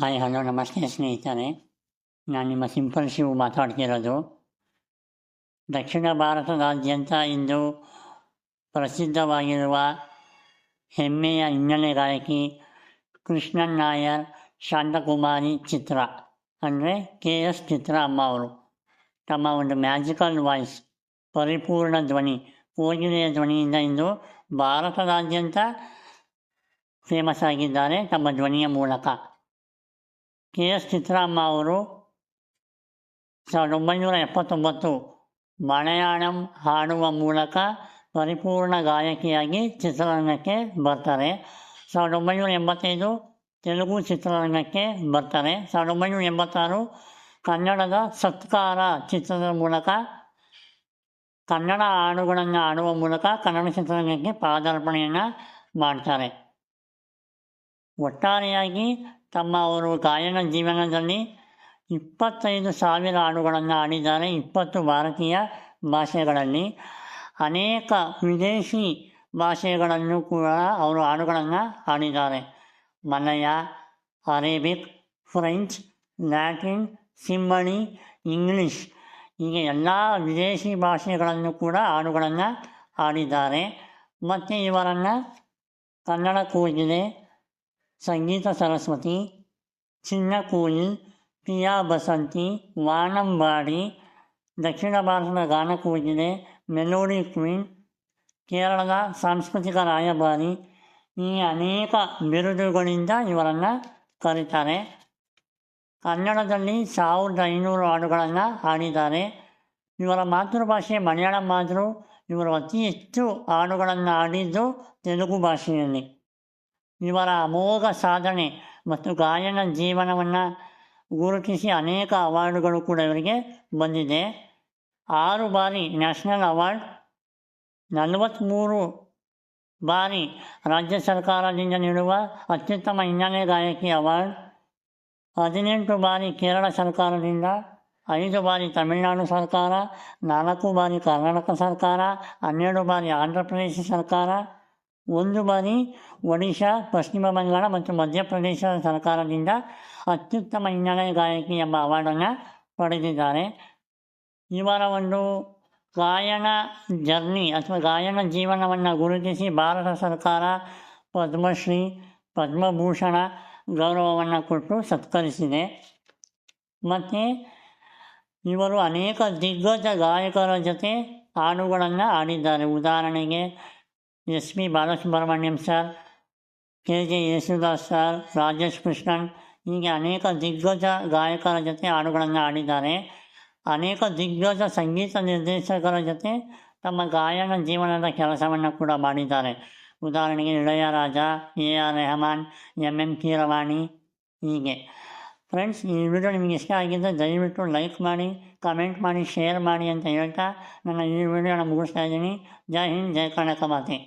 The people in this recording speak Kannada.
ಹಾಯ್, ಹಲೋ, ನಮಸ್ತೆ, ಸ್ನೇಹಿತರೆ. ನಾನು ನಿಮ್ಮ ಸಿಂಪಲ್ ಶಿವು ಮಾತಾಡ್ತಿರೋದು. ದಕ್ಷಿಣ ಭಾರತದಾದ್ಯಂತ ಇಂದು ಪ್ರಸಿದ್ಧವಾಗಿರುವ ಹೆಮ್ಮೆಯ ಹಿನ್ನೆಲೆ ಗಾಯಕಿ ಕೃಷ್ಣನ್ ನಾಯರ್ ಶಾಂತಕುಮಾರಿ ಚಿತ್ರ, ಅಂದರೆ ಕೆ ಎಸ್ ಚಿತ್ರ ಅಮ್ಮ ಅವರು ತಮ್ಮ ಒಂದು ಮ್ಯಾಜಿಕಲ್ ವಾಯ್ಸ್, ಪರಿಪೂರ್ಣ ಧ್ವನಿ ಕೋಗಿಲೆಯ ಧ್ವನಿಯಿಂದ ಇಂದು ಭಾರತದಾದ್ಯಂತ ಫೇಮಸ್ ಆಗಿದ್ದಾರೆ ತಮ್ಮ ಧ್ವನಿಯ ಮೂಲಕ. ಕೆ ಎಸ್ ಚಿತ್ರಾಮ್ಮ ಅವರು ಸಾವಿರದ ಒಂಬೈನೂರ ಎಪ್ಪತ್ತೊಂಬತ್ತು ಮಲಯಾಳಂ ಹಾಡುವ ಮೂಲಕ ಪರಿಪೂರ್ಣ ಗಾಯಕಿಯಾಗಿ ಚಿತ್ರರಂಗಕ್ಕೆ ಬರ್ತಾರೆ. ಸಾವಿರದ ಒಂಬೈನೂರ ಎಂಬತ್ತೈದು ತೆಲುಗು ಚಿತ್ರರಂಗಕ್ಕೆ ಬರ್ತಾರೆ. ಸಾವಿರದ ಒಂಬೈನೂರ ಎಂಬತ್ತಾರು ಕನ್ನಡದ ಸತ್ಕಾರ ಚಿತ್ರದ ಮೂಲಕ, ಕನ್ನಡ ಹಾಡುಗಳನ್ನು ಹಾಡುವ ಮೂಲಕ ಕನ್ನಡ ಚಿತ್ರರಂಗಕ್ಕೆ ಪಾದಾರ್ಪಣೆಯನ್ನು ಮಾಡ್ತಾರೆ. ಒಟ್ಟಾರೆಯಾಗಿ ತಮ್ಮ ಅವರು ಗಾಯನ ಜೀವನದಲ್ಲಿ ಇಪ್ಪತ್ತೈದು ಸಾವಿರ ಹಾಡುಗಳನ್ನು ಹಾಡಿದ್ದಾರೆ ಇಪ್ಪತ್ತು ಭಾರತೀಯ ಭಾಷೆಗಳಲ್ಲಿ ಅನೇಕ ವಿದೇಶಿ ಭಾಷೆಗಳನ್ನು ಕೂಡ ಅವರು ಹಾಡುಗಳನ್ನು ಹಾಡಿದ್ದಾರೆ ಮಲಯ, ಅರೇಬಿಕ್, ಫ್ರೆಂಚ್, ಲ್ಯಾಟಿನ್, ಸಿಂಬಳಿ, ಇಂಗ್ಲೀಷ್ ಹೀಗೆ ಎಲ್ಲ ವಿದೇಶಿ ಭಾಷೆಗಳನ್ನು ಕೂಡ ಹಾಡುಗಳನ್ನು ಹಾಡಿದ್ದಾರೆ ಮತ್ತು ಇವರನ್ನು ಕನ್ನಡ ಕೋಗಿಲೆ ಸಂಗೀತ ಸರಸ್ವತಿ ಚಿನ್ನ ಕೂಲಿ ಪಿಯಾ ಬಸಂತಿ ವಾನಂಬಾಡಿ ದಕ್ಷಿಣ ಭಾರತದ ಗಾನ ಕೋಗಿಲೆ ಮೆಲೋಡಿ ಕ್ವೀನ್, ಕೇರಳದ ಸಾಂಸ್ಕೃತಿಕ ರಾಯಭಾರಿ ಈ ಅನೇಕ ಬಿರುದುಗಳಿಂದ ಇವರನ್ನು ಕರೀತಾರೆ. ಕನ್ನಡದಲ್ಲಿ ಸಾವಿರದ ಐನೂರು ಹಾಡುಗಳನ್ನು ಹಾಡಿದ್ದಾರೆ. ಇವರ ಮಾತೃಭಾಷೆ ಮಲಯಾಳಂ ಆದರೂ ಇವರು ಅತಿ ಹೆಚ್ಚು ಹಾಡುಗಳನ್ನು ಹಾಡಿದ್ದು ತೆಲುಗು ಭಾಷೆಯಲ್ಲಿ. ಇವರ ಅಮೋಘ ಸಾಧನೆ ಮತ್ತು ಗಾಯನ ಜೀವನವನ್ನು ಗುರುತಿಸಿ ಅನೇಕ ಅವಾರ್ಡುಗಳು ಕೂಡ ಇವರಿಗೆ ಬಂದಿದೆ. ಆರು ಬಾರಿ ನ್ಯಾಷನಲ್ ಅವಾರ್ಡ್ ನಲವತ್ತ್ಮೂರು ಬಾರಿ ರಾಜ್ಯ ಸರ್ಕಾರದಿಂದ ನೀಡುವ ಅತ್ಯುತ್ತಮ ಹಿನ್ನೆಲೆ ಗಾಯಕಿ ಅವಾರ್ಡ್, ಹದಿನೆಂಟು ಬಾರಿ ಕೇರಳ ಸರ್ಕಾರದಿಂದ, ಐದು ಬಾರಿ ತಮಿಳುನಾಡು ಸರ್ಕಾರ, ನಾಲ್ಕು ಬಾರಿ ಕರ್ನಾಟಕ ಸರ್ಕಾರ, ಹನ್ನೆರಡು ಬಾರಿ ಆಂಧ್ರ ಪ್ರದೇಶ ಸರ್ಕಾರ ಒಂದು ಬಾರಿ ಒಡಿಶಾ, ಪಶ್ಚಿಮ ಬಂಗಾಳ ಮತ್ತು ಮಧ್ಯಪ್ರದೇಶ ಸರ್ಕಾರದಿಂದ ಅತ್ಯುತ್ತಮ ಹಿನ್ನೆಲೆ ಗಾಯಕಿ ಎಂಬ ಅವಾರ್ಡನ್ನು ಪಡೆದಿದ್ದಾರೆ. ಇವರ ಒಂದು ಗಾಯನ ಜರ್ನಿ ಅಥವಾ ಗಾಯನ ಜೀವನವನ್ನು ಗುರುತಿಸಿ ಭಾರತ ಸರ್ಕಾರ ಪದ್ಮಶ್ರೀ, ಪದ್ಮಭೂಷಣ ಗೌರವವನ್ನು ಕೊಟ್ಟು ಸತ್ಕರಿಸಿದೆ. ಮತ್ತು ಇವರು ಅನೇಕ ದಿಗ್ಗಜ ಗಾಯಕರ ಜೊತೆ ಹಾಡುಗಳನ್ನು ಹಾಡಿದ್ದಾರೆ. ಉದಾಹರಣೆಗೆ S P Balasubrahmanyam sir K J Yesudas sir, Rajesh Krishnan, ಹೀಗೆ ಅನೇಕ ದಿಗ್ಗಜ ಗಾಯಕರ ಜೊತೆ ಹಾಡುಗಳನ್ನು ಹಾಡಿದ್ದಾರೆ. ಅನೇಕ ದಿಗ್ಗಜ ಸಂಗೀತ ನಿರ್ದೇಶಕರ ಜೊತೆ ತಮ್ಮ ಗಾಯನ ಜೀವನದ ಕೆಲಸವನ್ನು ಕೂಡ ಮಾಡಿದ್ದಾರೆ. ಉದಾಹರಣೆಗೆ Ilaiyaraaja A R Rahman M M Keeravani, ಹೀಗೆ. ಫ್ರೆಂಡ್ಸ್, ಈ ವಿಡಿಯೋ ನಿಮಗೆ ಇಷ್ಟ ಆಗಿದ್ದರೆ ದಯವಿಟ್ಟು ಲೈಕ್ ಮಾಡಿ, ಕಮೆಂಟ್ ಮಾಡಿ, ಶೇರ್ ಮಾಡಿ ಅಂತ ಹೇಳ್ತಾ ನನ್ನ ಈ ವಿಡಿಯೋನ ಮುಗಿಸ್ತಾ ಇದ್ದೀನಿ. ಜೈ ಹಿಂದ್, ಜೈ ಕರ್ನಾಟಕ ಮಾತೆ.